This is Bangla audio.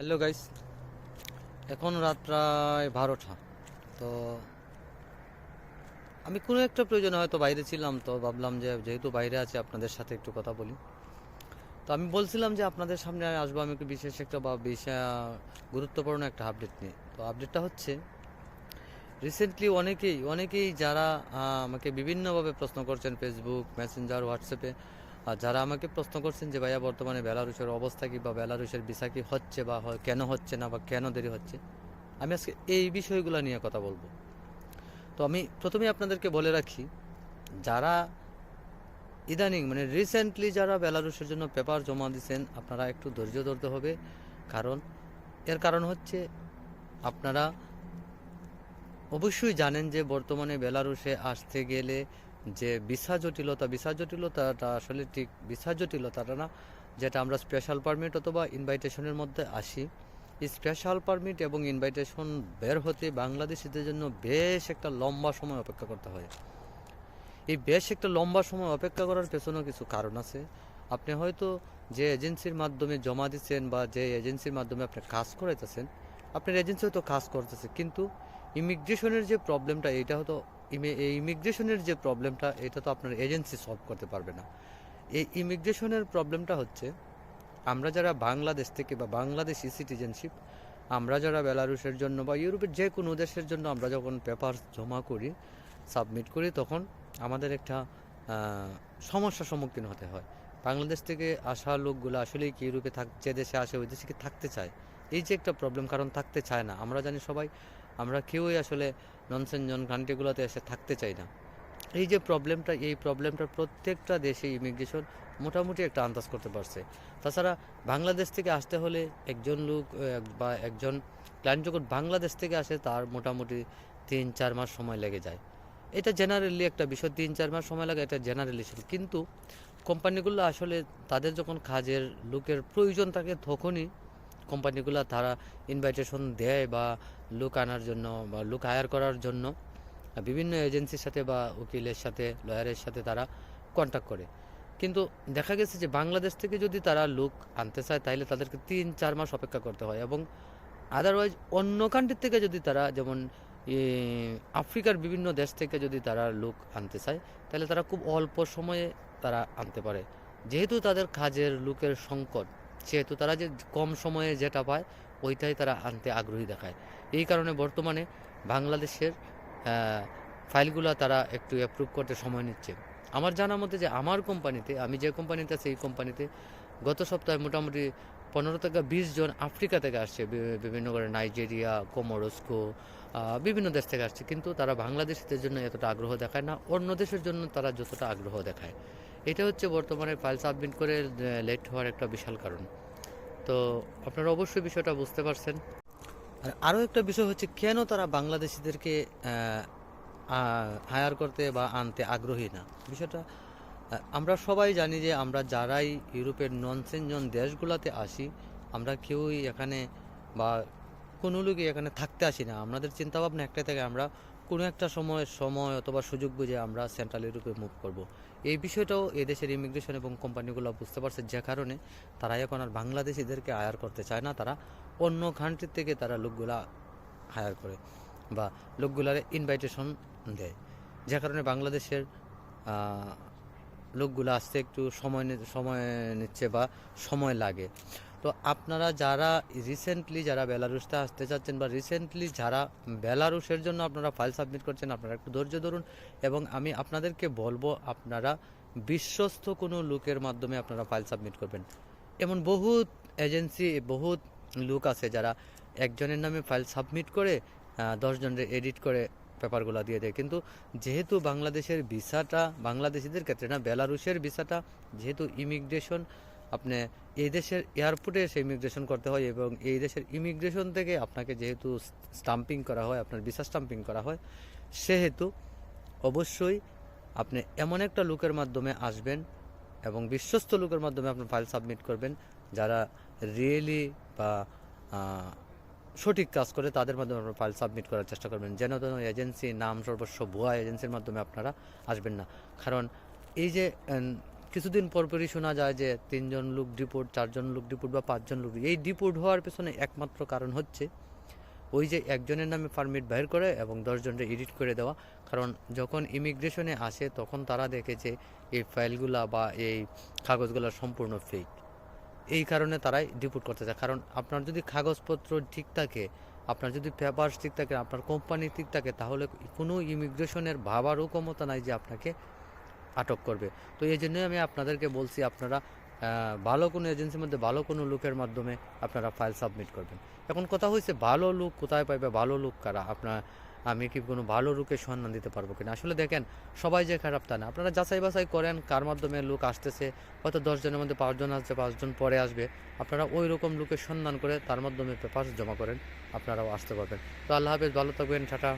হ্যালো গাইস এখন রাত প্রায় বারোটা। তো আমি কোনো একটা প্রয়োজনে হয়তো বাইরে ছিলাম, তো ভাবলাম যে যেহেতু বাইরে আছে, আপনাদের সাথে একটু কথা বলি। তো আমি বলছিলাম যে আপনাদের সামনে আসব আমি একটু বিশেষ একটা বা গুরুত্বপূর্ণ একটা আপডেট নিয়ে। তো আপডেটটা হচ্ছে রিসেন্টলি অনেকেই অনেকেই যারা আমাকে বিভিন্নভাবে প্রশ্ন করছেন ফেসবুক মেসেঞ্জার হোয়াটসঅ্যাপে আর যারা আমাকে প্রশ্ন করছেন যে ভাইয়া বর্তমানে বেলারুশের অবস্থা কি বা বেলারুশের ভিসা কি হচ্ছে বা কেন হচ্ছে না বা কেন দেরি হচ্ছে, আমি আজকে এই বিষয়গুলো নিয়ে কথা বলব। তো আমি প্রথমে আপনাদেরকে বলে রাখি, যারা ইদানিং মানে রিসেন্টলি যারা বেলারুশের জন্য পেপার জমা দিয়েছেন আপনারা একটু ধৈর্য ধরতে হবে। কারণ এর কারণ হচ্ছে আপনারা অবশ্যই জানেন যে বর্তমানে বেলারুশে আসতে গেলে যে ভিসা জটিলতা ভিসা জটিলতাটা আসলে ঠিক ভিসা জটিলতাটা না, যেটা আমরা স্পেশাল পারমিট অথবা ইনভাইটেশনের মধ্যে আসি। স্পেশাল পারমিট এবং ইনভাইটেশন বের হতে বাংলাদেশিদের জন্য বেশ একটা লম্বা সময় অপেক্ষা করতে হয়। এই বেশ একটা লম্বা সময় অপেক্ষা করার পেছনেও কিছু কারণ আছে। আপনি হয়তো যে এজেন্সির মাধ্যমে জমা দিচ্ছেন বা যে এজেন্সির মাধ্যমে আপনি কাজ করাইতেছেন আপনার এজেন্সি হয়তো কাজ করতেছে, কিন্তু ইমিগ্রেশনের যে প্রবলেমটা এটা ইমে- ইমিগ্রেশনের যে প্রবলেমটা এটা তো আপনার এজেন্সি সলভ করতে পারবে না। এই ইমিগ্রেশনের প্রবলেমটা হচ্ছে, আমরা যারা বাংলাদেশ থেকে বা বাংলাদেশি সিটিজেনশিপ আমরা যারা বেলারুশের জন্য বা ইউরোপের যে কোনো দেশের জন্য আমরা যখন পেপার জমা করি সাবমিট করি, তখন আমাদের একটা সমস্যার সম্মুখীন হতে হয়। বাংলাদেশ থেকে আসা লোকগুলো আসলেই কি ইউরোপে থাক, যে দেশে আসে, ওই দেশে কি থাকতে চায়? এই যে একটা প্রবলেম কারণ থাকতে চায় না। আমরা জানি সবাই, আমরা কেউই আসলে ননসেনজন কান্ট্রিগুলোতে এসে থাকতে চাই না। এই যে প্রবলেমটা এই প্রবলেমটা প্রত্যেকটা দেশে ইমিগ্রেশন মোটামুটি একটা আন্দাজ করতে পারছে। তাছাড়া বাংলাদেশ থেকে আসতে হলে একজন লোক বা একজন ক্লায়েন্ট যখন বাংলাদেশ থেকে আসে, তার মোটামুটি তিন, চার মাস সময় লেগে যায়। এটা জেনারেলি একটা বিষয়, তিন, চার মাস সময় লাগে, এটা জেনারেলি কিন্তু কোম্পানিগুলো আসলে তাদের যখন কাজের, লোকের প্রয়োজন থাকে, তখনই কোম্পানিগুলো তারা ইনভাইটেশন দেয় বা লুক আনার জন্য বা লুক হায়ার করার জন্য বিভিন্ন এজেন্সির সাথে বা উকিলের সাথে লয়ারের সাথে তারা কন্ট্যাক্ট করে। কিন্তু দেখা গেছে যে বাংলাদেশ থেকে যদি তারা লুক আনতে চায় তাহলে তাদেরকে তিন, চার মাস অপেক্ষা করতে হয় এবং আদারওয়াইজ অন্য কান্ট্রির থেকে যদি তারা যেমন আফ্রিকার বিভিন্ন দেশ থেকে যদি তারা লোক আনতে চায় তাহলে তারা খুব অল্প সময়ে তারা আনতে পারে। যেহেতু তাদের কাজের লোকের সংকট সেহেতু তারা যে কম সময়ে যেটা পায়, ওইটাই তারা আনতে আগ্রহী দেখায়। এই কারণে বর্তমানে বাংলাদেশের ফাইলগুলো তারা একটু অ্যাপ্রুভ করতে সময় নিচ্ছে। আমার জানা মতে যে আমার কোম্পানিতে, আমি যে কোম্পানিতে আছি, এই কোম্পানিতে গত সপ্তাহে মোটামুটি পনেরো থেকে বিশ জন আফ্রিকা থেকে আসছে। বিভিন্ন করে নাইজেরিয়া, কোমরস্কো বিভিন্ন দেশ থেকে আসছে। কিন্তু তারা বাংলাদেশিদের জন্য এতটা আগ্রহ দেখায় না, অন্য দেশের জন্য তারা যতটা আগ্রহ দেখায়। এটা হচ্ছে বর্তমানে ফাইল সাবমিট করে লেট হওয়ার একটা বিশাল কারণ। তো আপনারা অবশ্যই বিষয়টা বুঝতে পারছেন। আর আরও একটা বিষয় হচ্ছে, কেন তারা বাংলাদেশিদেরকে হায়ার করতে বা আনতে আগ্রহী না? বিষয়টা আমরা সবাই জানি যে আমরা যারাই ইউরোপের ননসেনজন দেশগুলোতে আসি, আমরা কেউই এখানে বা কোনো লোকই এখানে থাকতে আসি না। আমাদের চিন্তাভাবনা একটাই থাকে, আমরা কোনো একটা সময় সময় অথবা সুযোগ বুঝে আমরা সেন্ট্রাল ইউরোপে মুভ করব। এই বিষয়টাও এদেশের ইমিগ্রেশন এবং কোম্পানিগুলো বুঝতে পারছে যে কারণে তারা এখন আর বাংলাদেশিদেরকে হায়ার করতে চায় না, তারা অন্য কান্ট্রির থেকে তারা লোকগুলা হায়ার করে বা লোকগুলারে ইনভাইটেশন দেয়। যে কারণে বাংলাদেশের লোকগুলো আসতে একটু সময় সময় নিচ্ছে বা সময় লাগে। তো আপনারা যারা রিসেন্টলি যারা বেলারুসতে আসতে চাচ্ছেন বা রিসেন্টলি যারা বেলারুসের জন্য আপনারা ফাইল সাবমিট করছেন, আপনারা একটু ধৈর্য ধরুন এবং আমি আপনাদেরকে বলব আপনারা বিশ্বস্ত কোনো লোকের মাধ্যমে আপনারা ফাইল সাবমিট করবেন। এমন বহুত এজেন্সি বহুত লোক আছে যারা একজনের নামে ফাইল সাবমিট করে দশজনের এডিট করে পেপারগুলো দিয়ে দেয়। কিন্তু যেহেতু বাংলাদেশের ভিসাটা, বাংলাদেশিদের ক্ষেত্রে না, বেলারুশের ভিসাটা, যেহেতু ইমিগ্রেশন আপনি এই দেশের এয়ারপোর্টে এসে ইমিগ্রেশন করতে হয় এবং এই দেশের ইমিগ্রেশন থেকে আপনাকে যেহেতু স্টাম্পিং করা হয়, আপনার ভিসা স্টাম্পিং করা হয়, সেহেতু অবশ্যই আপনি এমন একটা লোকের মাধ্যমে আসবেন এবং বিশ্বস্ত লোকের মাধ্যমে আপনার ফাইল সাবমিট করবেন যারা রিয়েলি বা সঠিক কাজ করে তাদের মাধ্যমে আপনার ফাইল সাবমিট করার চেষ্টা করবেন। যেন তেন এজেন্সি নাম সর্বস্ব ভুয়া এজেন্সির মাধ্যমে আপনারা আসবেন না। কারণ এই যে কিছুদিন পরপরই শোনা যায় যে তিনজন লোক ডিপোর্ট চারজন লোক ডিপোর্ট বা পাঁচজন লোক এই ডিপোর্ট হওয়ার পেছনে একমাত্র কারণ হচ্ছে ওই যে একজনের নামে পারমিট বাইর করে এবং দশজনটা এডিট করে দেওয়া। কারণ যখন ইমিগ্রেশনে আসে, তখন তারা দেখে যে এই ফাইলগুলা বা এই কাগজগুলো সম্পূর্ণ ফেক এই কারণে তারাই ডিপোর্ট করতে চায়। কারণ আপনার যদি কাগজপত্র ঠিক থাকে, আপনার যদি পেপার ঠিক থাকে, আপনার কোম্পানি ঠিক থাকে, তাহলে কোনো ইমিগ্রেশনের ভাবারও ক্ষমতা নাই যে আপনাকে আটক করবে। তো এই জন্যই আমি আপনাদেরকে বলছি, আপনারা ভালো কোনো এজেন্সির মধ্যে ভালো কোনো লোকের মাধ্যমে আপনারা ফাইল সাবমিট করবেন। এখন কথা হয়েছে ভালো লোক কোথায় পাইবে, ভালো লোক কারা? আপনার, আমি কি কোনো ভালো লোকের সন্ধান দিতে পারব কিনা? আসলে দেখেন, সবাই যে খারাপ তা না। আপনারা যাচাই বাছাই করেন কার মাধ্যমে লোক আসতেছে, হয়তো দশজনের মধ্যে পাঁচজন আসছে, পাঁচজন পরে আসবে। আপনারা ওই রকম লোকের সন্ধান করে তার মাধ্যমে পেপার জমা করেন, আপনারাও আসতে পারবেন। তো আল্লাহ হাফেজ, ভালো থাকবেন, টাটা।